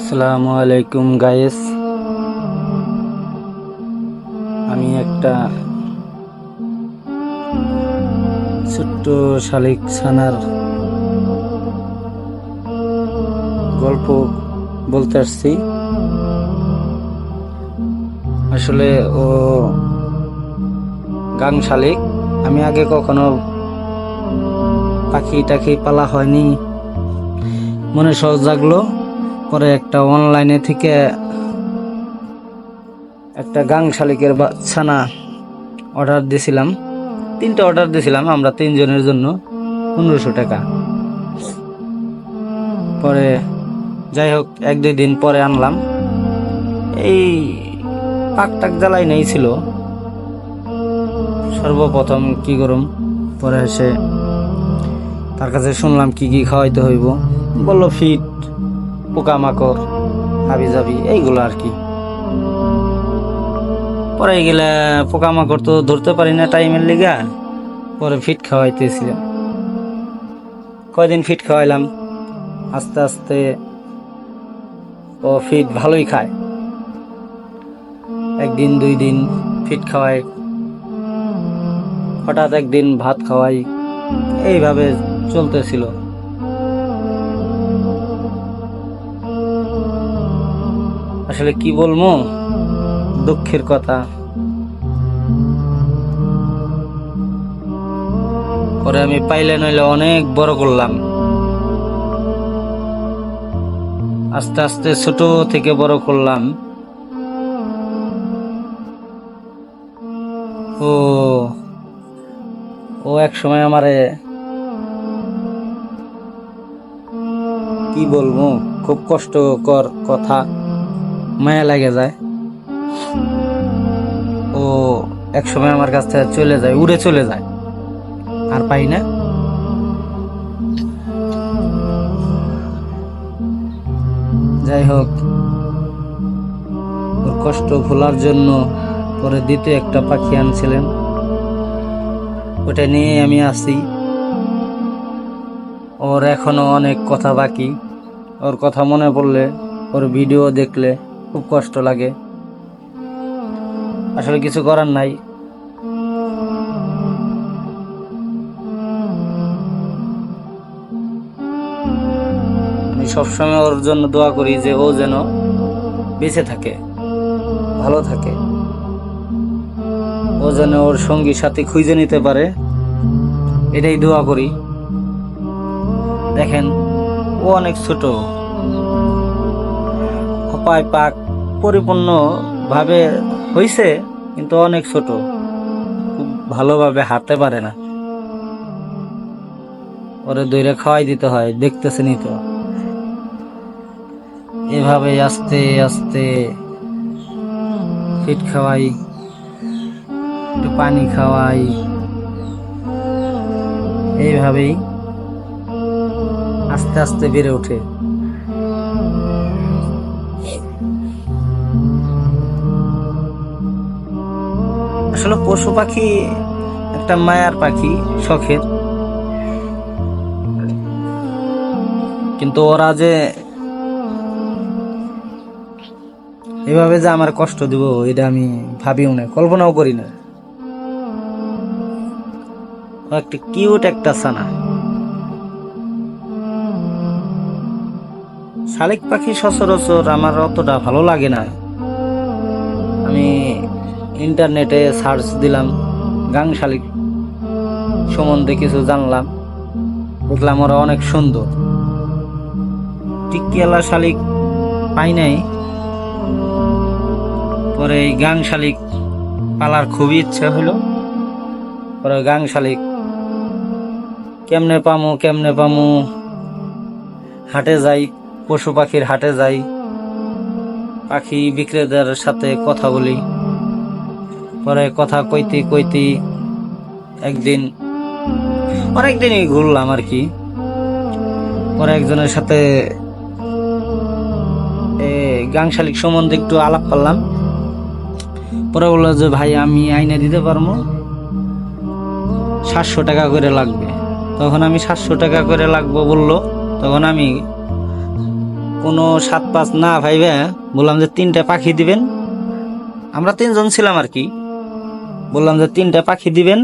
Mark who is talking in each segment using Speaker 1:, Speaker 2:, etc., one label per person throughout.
Speaker 1: আসসালামু আলাইকুম গায়েস আমি একটা ছোট্ট শালিক ছানার গল্প বলতে আসছি। আসলে ও গাং শালিক। আমি আগে কখনো পাখি টাখি পালা হয়নি। মনে সহজ জাগলো পরে একটা অনলাইনে থেকে একটা গাং শালিকের বাচ্চানা অর্ডার দিয়েছিলাম তিনটা অর্ডার দিয়েছিলাম আমরা তিনজনের জন্য পনেরোশো টাকা। পরে যাই হোক, এক দুই দিন পরে আনলাম। এই পাক টাক জ্বালাই নেই ছিল। সর্বপ্রথম কি করুম? পরে এসে তার কাছে শুনলাম কি কি খাওয়াইতে হইব। বলল, ফিট। পোকামাকড় হাবি জাবি এইগুলো আর কি। পরে গেলে পোকামাকড় তো ধরতে পারি না টাইমের লিগা, পরে ফিট খাওয়াইতেছিলাম। কয়দিন ফিট খাওয়াইলাম? আস্তে আস্তে ও ফিট ভালোই খায়। একদিন, দুই দিন ফিট খাওয়াই। হঠাৎ একদিন ভাত খাওয়াই। এইভাবে চলতেছিল। আসলে কি বলব? দুঃখের কথা। পরে আমি পাইলে নইলে অনেক বড় করলাম। আস্তে আস্তে ছোট থেকে বড় করলাম। ও ও এক সময় আমারে কি বলব? খুব কষ্টকর কথা। মায়া লাগে যায়। ও এক সময় আমার কাছ থেকে চলে যায়, উড়ে চলে যায়। আর পাই না। যাই হোক, ওর কষ্ট ভোলার জন্য পরে দ্বিতীয় একটা পাখি আনছিলেন। ওটা নিয়ে আমি আসি। ওর এখনও অনেক কথা বাকি। ওর কথা মনে পড়লে ওর ভিডিও দেখলে খুব কষ্ট লাগে। আসলে কিছু করার নাই। আমি সবসময় ওর জন্য দোয়া করি যে ও যেন বেঁচে থাকে, ভালো থাকে। ও যেন ওর সঙ্গী সাথী খুঁজে নিতে পারে, এটাই দোয়া করি। দেখেন, ও অনেক ছোট। পায় পাক পরিপূর্ণ ভাবে হইছে, কিন্তু অনেক ছোট। খুব ভালোভাবে হাঁটতে পারে না। ওরে দইরে খাওয়াই দিতে হয় দেখতেছেনই তো। এভাবে আস্তে আস্তে ফিট খাওয়াই, একটু পানি খাওয়াই। এইভাবেই আস্তে আস্তে বেড়ে ওঠে। আসলে পশু পাখি একটা মায়ার পাখি, শখের। কিন্তু ওরা যে এভাবে যে আমার কষ্ট দিব, এটা আমি ভাবিও না, কল্পনাও করি না। একটা কিউট একটা সানা শালিক পাখি সচরাচর আমার অতটা ভালো লাগে না। আমি ইন্টারনেটে সার্চ দিলাম গাং শালিক সম্বন্ধে কিছু জানলাম। দেখলাম ওরা অনেক সুন্দর। টিকিয়ালা শালিক পাই নাই। পরে এই গাং শালিক পালার খুবই ইচ্ছে হলো। পরে গাং শালিক কেমনে পামু কেমনে পামু? হাটে যাই, পশু পাখির হাটে যাই। পাখি বিক্রেতার সাথে কথা বলি। পরে কথা কইতে কইতে একদিন, অনেকদিনই ঘুরলাম আর কি। পরে একজনের সাথে গাংশালিক সম্বন্ধে একটু আলাপ করলাম। পরে বলল যে, ভাই, আমি আইনে দিতে পারব। সাতশো টাকা করে লাগবে। তখন আমি সাতশো টাকা করে লাগবো বলল। তখন আমি কোনো সাত পাঁচ, না ভাইবে বললাম যে তিনটা পাখি দিবেন। আমরা তিনজন ছিলাম আর কি। বললাম যে তিনটা পাখি দিবেন।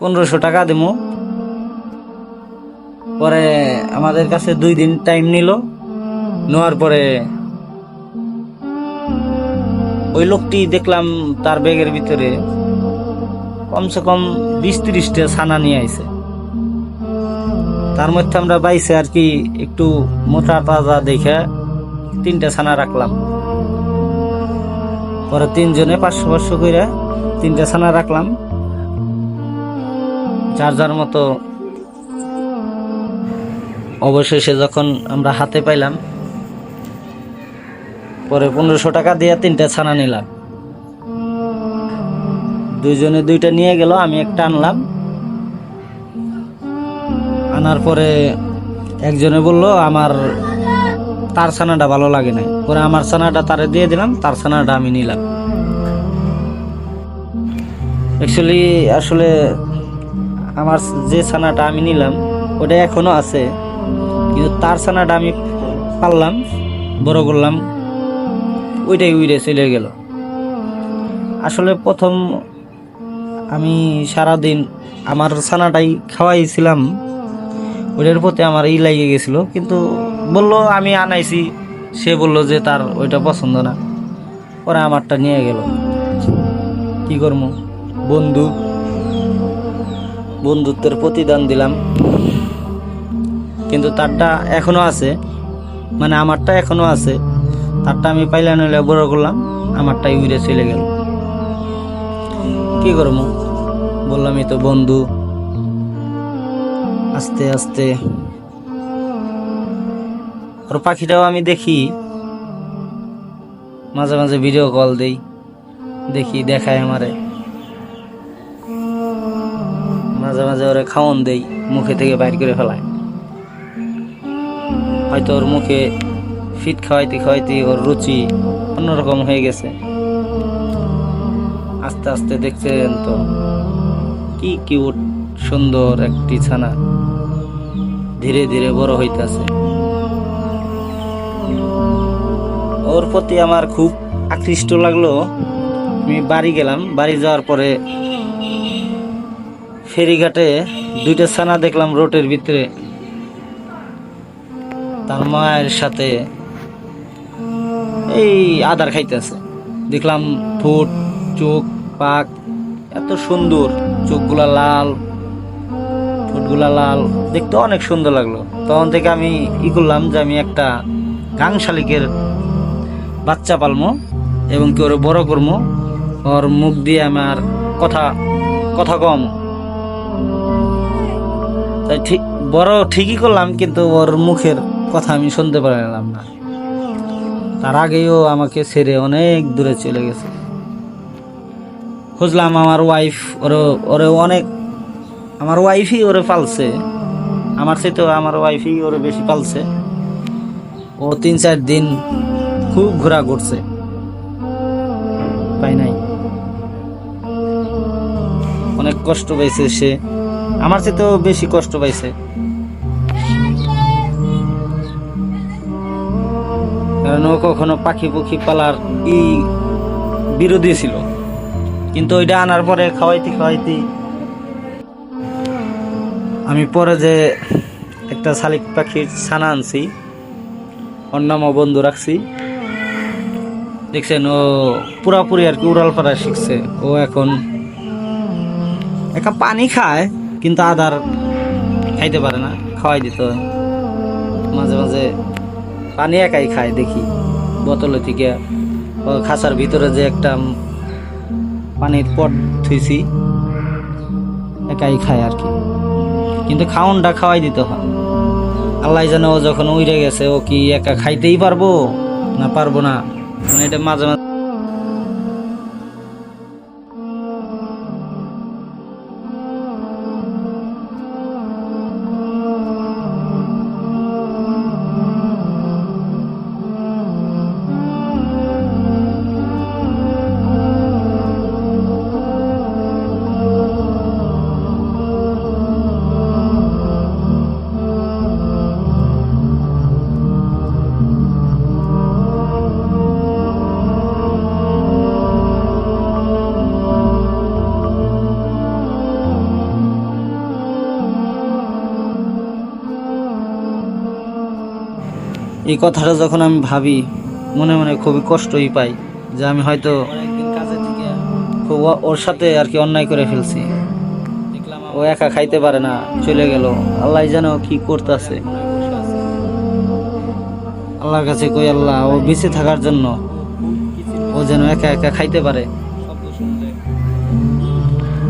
Speaker 1: পনেরোশো টাকা দেবো। পরে আমাদের কাছে দুই দিন টাইম নিল। নেওয়ার পরে ওই লোকটি দেখলাম তার ব্যাগের ভিতরে কমসে কম বিশ ত্রিশটা ছানা নিয়ে আইছে। তার মধ্যে আমরা বাইছে আর কি একটু মোটা তাজা দেখে তিনটা ছানা রাখলাম। পরে তিনজনে পাঁচশো পাঁচশো করে তিনটা ছানা রাখলাম। যার যার মতো অবশেষে যখন আমরা হাতে পাইলাম, পরে পনেরোশো টাকা দিয়ে তিনটা ছানা নিলাম। দুইজনে দুইটা নিয়ে গেল, আমি একটা আনলাম। আনার পরে একজনে বলল, আমার তার ছানাটা ভালো লাগে নাই। পরে আমার ছানাটা তারে দিয়ে দিলাম, তার ছানাটা আমি নিলাম। অ্যাকচুয়ালি আসলে আমার যে ছানাটা আমি নিলাম, ওটা এখনও আছে। কিন্তু তার ছানাটা আমি পারলাম বড় করলাম, ওইটাই উইরে চলে গেল। আসলে প্রথম আমি সারাদিন আমার ছানাটাই খাওয়াইছিলাম। ওটার প্রতি আমার ই লাগিয়ে গেছিল, কিন্তু বলল, আমি আনাইছি। সে বলল যে, তার ওইটা পছন্দ না। পরে আমারটা নিয়ে গেল। কি করব বন্ধু। বন্ধুত্বের প্রতিদান দিলাম। কিন্তু তারটা এখনও আছে। মানে আমারটা এখনও আছে। তারটা আমি পাইলে নইলে বড় করলাম, আমারটাই উড়ে চলে গেল। কি করব বললামই তো বন্ধু। আস্তে আস্তে ওর পাখিটাও আমি দেখি। মাঝে মাঝে ভিডিও কল দেই। দেখি, দেখায় আমারে। মাঝে মাঝে ওরে খাওয়ন দেই, মুখে থেকে বাইর করে ফেলায়। হয়তো ওর মুখে ফিট খাওয়াইতে খাওয়াইতে ওর রুচি অন্যরকম হয়ে গেছে। আস্তে আস্তে দেখছেন তো, কি কিউট সুন্দর একটি ছানা। ধীরে ধীরে বড় হইতাছে। ওর প্রতি আমার খুব আকৃষ্ট লাগল। আমি বাড়ি গেলাম। বাড়ি যাওয়ার পরে ফেরিঘাটে দুইটা ছানা দেখলাম রোডের ভিতরে। তার মায়ের সাথে এই আদার খাইতেছে। দেখলাম ঠোঁট, চোখ, পাক এত সুন্দর। চোখগুলা লাল, ঠোঁটগুলা লাল। দেখতে অনেক সুন্দর লাগল। তখন থেকে আমি ই করলাম যে আমি একটা গাং শালিকের বাচ্চা পালমো এবং কি বড় করমো, ওর মুখ দিয়ে আমার কথা কথা কম। তাই ঠিক, বড় ঠিকই করলাম, কিন্তু ওর মুখের কথা আমি শুনতে পারলাম না। তার আগেও আমাকে ছেড়ে অনেক দূরে চলে গেছে। খুঁজলাম আমার ওয়াইফ ওরে ওরে অনেক, আমার ওয়াইফই ওরে পালছে। আমার তো আমার ওয়াইফই ওরে বেশি পালছে। ও তিন চার দিন খুব ঘোরা করছে পাই নাই। অনেক কষ্ট পাইছে সে। আমার চেয়েও বেশি কষ্ট পাইছে। কারণ ও কখনো পাখি পুখি পালার ই বিরোধী ছিল। কিন্তু ওইটা আনার পরে খাওয়াইতে খাওয়াইতে আমি পরে যে একটা শালিক পাখির ছানা আনছি নামও বন্ধু রাখছি। দেখছেন, ও পুরাপুরি আর কি উড়াল পাড়া শিখছে। ও এখন একা পানি খায়, কিন্তু আদার খাইতে পারে না, খাওয়াই দিতে হয়। মাঝে মাঝে পানি একাই খায়, দেখি। বোতলে থেকে ও খাঁচার ভিতরে যে একটা পানির পট থুইছি, একাই খায় আর কি। কিন্তু খাওনটা খাওয়াই দিতে হয়। আল্লাহ জানে ও যখন উইরে গেছে, ও কি একা খাইতেই পারব না পারব না? মানে এটা মাঝে মাঝে এই কথাটা যখন আমি ভাবি, মনে মনে খুবই কষ্টই পাই যে আমি হয়তো খুব ওর সাথে আর কি অন্যায় করে ফেলছি। ও একা খাইতে পারে না, চলে গেল। আল্লাহ যেন কি করতেছে। আল্লাহর কাছে কই, আল্লাহ, ও বেঁচে থাকার জন্য ও যেন একা একা খাইতে পারে।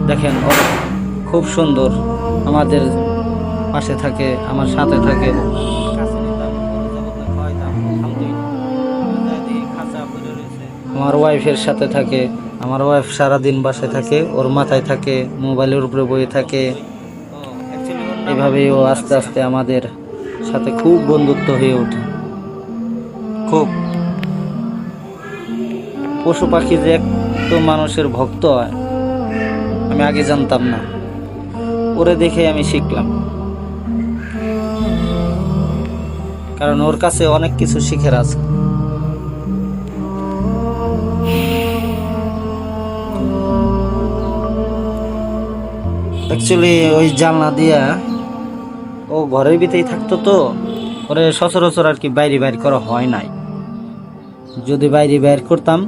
Speaker 1: দেখেন, ও খুব সুন্দর। আমাদের পাশে থাকে, আমার সাথে থাকে। আমার ওয়াইফের সাথে থাকে, আমার ওয়াইফ সারাদিন বাসায় থাকে, ওর মাথায় থাকে মোবাইলের উপরে বয়ে থাকে। এভাবেই ও আস্তে আস্তে আমাদের সাথে খুব বন্ধুত্ব হয়ে ওঠে। খুব। পশু পাখি যে তো মানুষের ভক্ত হয়, আমি আগে জানতাম না। ওরে দেখে আমি শিখলাম। কারণ ওর কাছে অনেক কিছু শিখের আছে অ্যাকচুয়ালি ওই জানলা দিয়া ও ঘরের ভিতরেই থাকতো তো। ওরে সচরাচর আর কি বাইরে বাইর করা হয় নাই। যদি বাইরে বাইর করতাম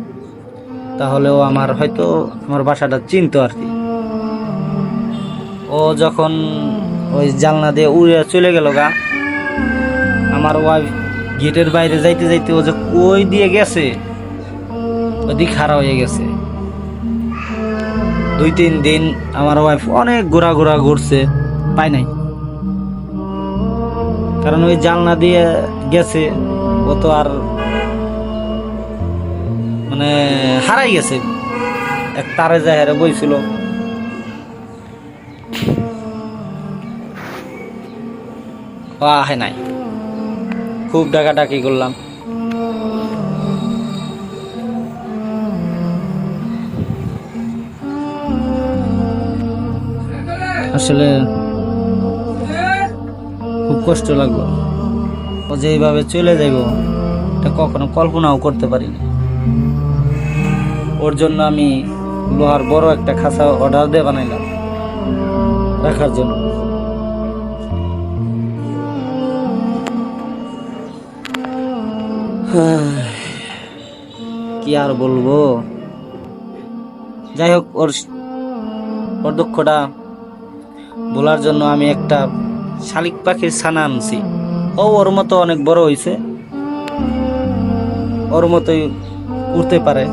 Speaker 1: তাহলেও আমার হয়তো আমার বাসাটা চিনতো আর কি। ও যখন ওই জানলা দিয়ে উড়ে চলে গেল গা, আমার ওয়াইফ গেটের বাইরে যাইতে যাইতে ও যে কই দিয়ে গেছে, ওদিক খাড়া হয়ে গেছে। দুই তিন দিন আমার ওয়াইফ অনেক ঘোরা ঘোরা ঘুরছে পাই নাই। কারণ ওই জানলা দিয়ে গেছে, ও তো আর মানে হারাই গেছে। এক তারে যায় হারে বইছিল আহে নাই। খুব ডাকাডাকি করলাম। আসলে খুব কষ্ট লাগল। ও যে এইভাবে চলে যাইব, এটা কখনো কল্পনাও করতে পারিনি। ওর জন্য আমি লোহার বড় একটা খাঁচা অর্ডার দিয়ে বানাইলাম, রাখার জন্য। কি আর বলব? যাই হোক, ওর ওর দুঃখটা বলার জন্য আমি একটা শালিক পাখির ছানা আনছি। ও ওর মতো অনেক বড় হইছে। ওর মতোই উঠতে পারে।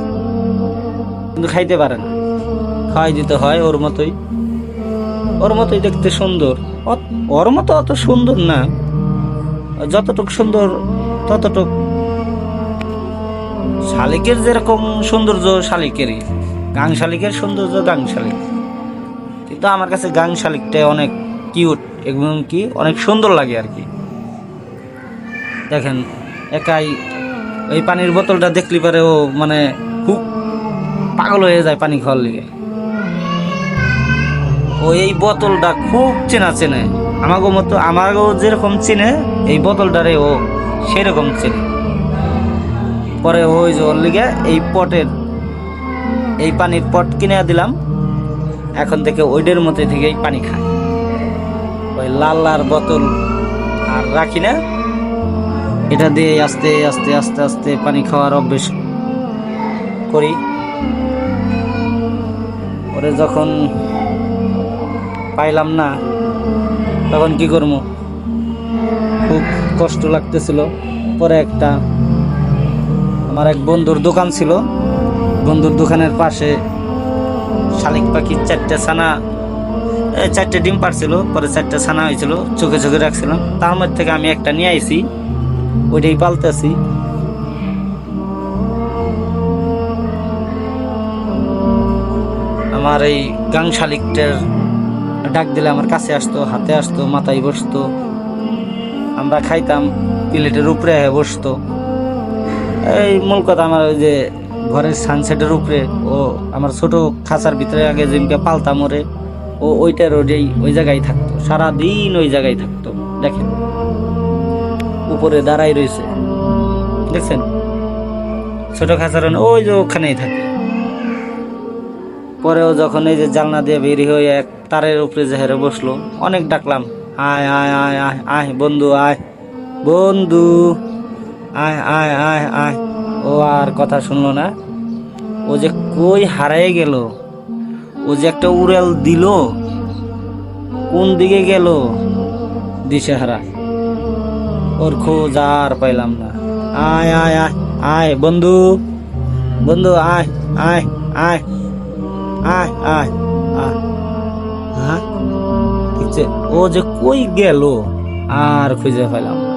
Speaker 1: কিন্তু খাইতে পারে না। খাওয়াই দিতে হয় ওর মতোই। ওর মতোই দেখতে সুন্দর। ওর মতো অত সুন্দর না। যতটুক সুন্দর, ততটুক শালিকের যেরকম সৌন্দর্য শালিকেরই। গাং শালিকের সৌন্দর্য গাং শালিক কিন্তু আমার কাছে গাং শালিকটা অনেক কিউট এবং কি অনেক সুন্দর লাগে আর কি। দেখেন, একাই ওই পানির বোতলটা দেখলি পারে ও মানে খুব পাগল হয়ে যায় পানি খাওয়ার লিগে। ও এই বোতলটা খুব চেনা চেনে। আমাগো মতো, আমাগো যেরকম চিনে, এই বোতলটারে ও সেরকম চেনে। পরে ওই যে ওর লিগে এই পটের, এই পানির পট কিনে দিলাম। এখন থেকে ওইটার মধ্যে থেকেই পানি খায়। ওই লাল লাল বোতল আর রাখি না? এটা দিয়ে আস্তে আস্তে আস্তে আস্তে পানি খাওয়ার অভ্যেস করি। ওরে যখন পাইলাম না, তখন কি করব? খুব কষ্ট লাগতেছিল। পরে একটা আমার এক বন্ধুর দোকান ছিল। বন্ধুর দোকানের পাশে শালিক পাখির চারটে ছানা চারটে ডিম পারছিল, পরে চারটে ছানা হয়েছিল, চোখে চোখে রাখছিলাম তার মধ্যে থেকে আমি একটা নিয়ে আইছি, ওইটাই পালতেছি। আমার এই গাং শালিকটার ডাক দিলে আমার কাছে আসতো, হাতে আসতো, মাথায় বসতো। আমরা খাইতাম, প্লেটের উপরে বসতো। এই মূল কথা আমার ওই যে ঘরের সানসেটের উপরে ও আমার ছোট খাঁচার ভিতরে আগে যেমকে পালতা মরে ও ওইটার ওই ওই জায়গায় থাকতো, সারাদিন ওই জায়গায় থাকতো, দেখেন। উপরে দাঁড়াই রয়েছে, দেখছেন? ছোট খাঁচার ওই যে ওখানেই থাকে। পরেও যখন এই যে জালনা দিয়ে বেরি হয়ে এক তারের উপরে যে হেরে বসল, অনেক ডাকলাম, আয় আয় আয় আয় আয়, বন্ধু আয় বন্ধু, আয় আয় আয় আয়। ও আর কথা শুনলো না। ও যে কই হারায় গেল? ও যে একটা উড়াল দিল? কোন দিকে গেল? দিশেহারা। ওর খোঁজ আর পাইলাম না। আয় আয় আয় আয়, বন্ধু। বন্ধু, আয় আয় আয় আয় আয় আয়। হ্যাঁ? ঠিক আছে ও যে কই গেল? আর খুঁজে পেলাম না।